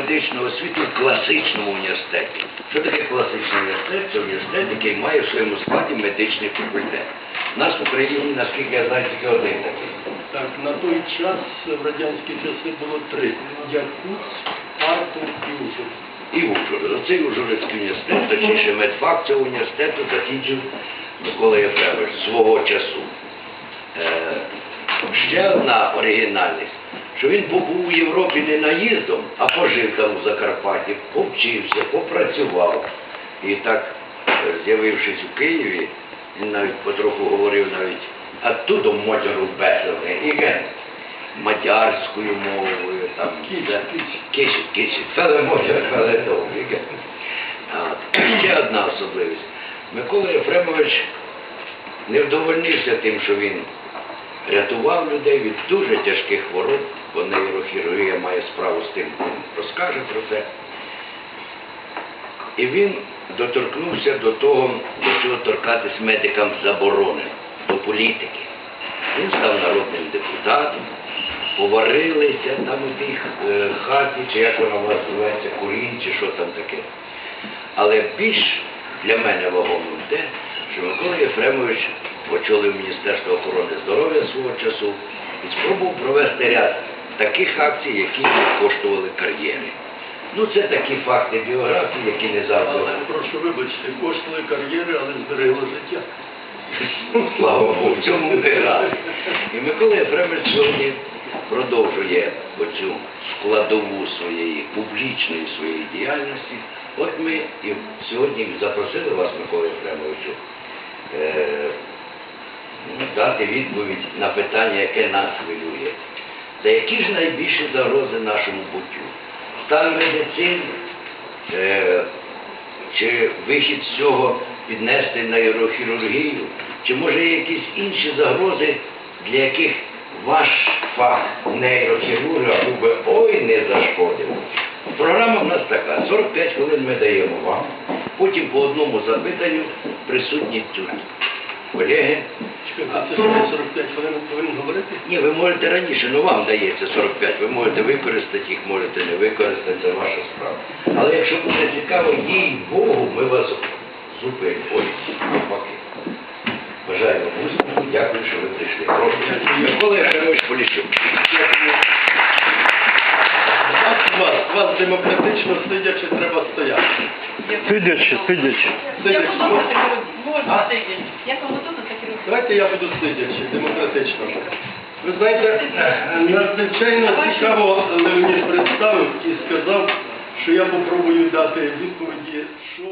медичну освіту в класичному університеті. Що таке класичний університет? Це університет, який має в своєму складі медичний факультет. У нас в Україні, наскільки я знаю, тільки один такий. Так, на той час в радянські часи було три. Якутськ, Харків і Ужгород. І Ужгород. Оцей Ужгородський університет, точніше медфак цього університету закінчив Микола Єфремович свого часу. Е, ще одна оригінальність, що він побув у Європі не наїздом, а пожив там у Закарпатті, повчився, попрацював. І так, е, з'явившись у Києві, він навіть потроху говорив навіть оттуда модяру бесели, іген мадярською мовою, там кіч. Кишить, кишить, феле модяр, довгий. Ще одна особливість. Микола Єфремович не вдовольнився тим, що він рятував людей від дуже тяжких хвороб, бо нейрохірургія має справу з тим, розкаже про це. І він доторкнувся до того, до чого торкатись медикам заборонено, до політики. Він став народним депутатом, поварилися там у тій е, хаті, чи як вона у вас називається, курінь, чи що там таке. Але більш для мене вагомим те, що Микола Єфремович очолив Міністерство охорони здоров'я свого часу і спробував провести ряд таких акцій, які коштували кар'єри. Ну, це такі факти біографії, які не завжди. Але прошу вибачте, коштували кар'єри, але зберегло життя. Слава Богу, в цьому не рад. І Микола Єфремович сьогодні продовжує оцю складову своєї публічної своєї діяльності. От ми і сьогодні запросили вас, Микола Єфремовичу, е, ну, дати відповідь на питання, яке нас хвилює. Та які ж найбільші загрози нашому буттю? Стан медицини, е, чи вихід з цього піднести нейрохірургію, чи може якісь інші загрози, для яких ваш фах нейрохірурга би ой не зашкодив. Програма в нас така, 45 хвилин ми даємо вам, потім по одному запитанню присутні тут колеги. Чекайте, це що я 45 хвилин повинен говорити? Ні, ви можете раніше, ну вам дається 45, ви можете використати їх, можете не використати, це ваша справа. Але якщо буде цікаво, їй Богу, ми вас зупинимо. Ой, навпаки. Бажаю вам успіху, дякую, що ви прийшли. Прошу. Микола Єфремович Поліщук. Вас, вас, вас демократично сидячи треба стояти. Сидячи, сидячи. Сидячи. Можна сидячи. Як вам удобно, так і. Давайте я буду сидячи, демократично. Ви знаєте, надзвичайно цікаво Леонід представив і сказав, що я попробую дати відповіді, що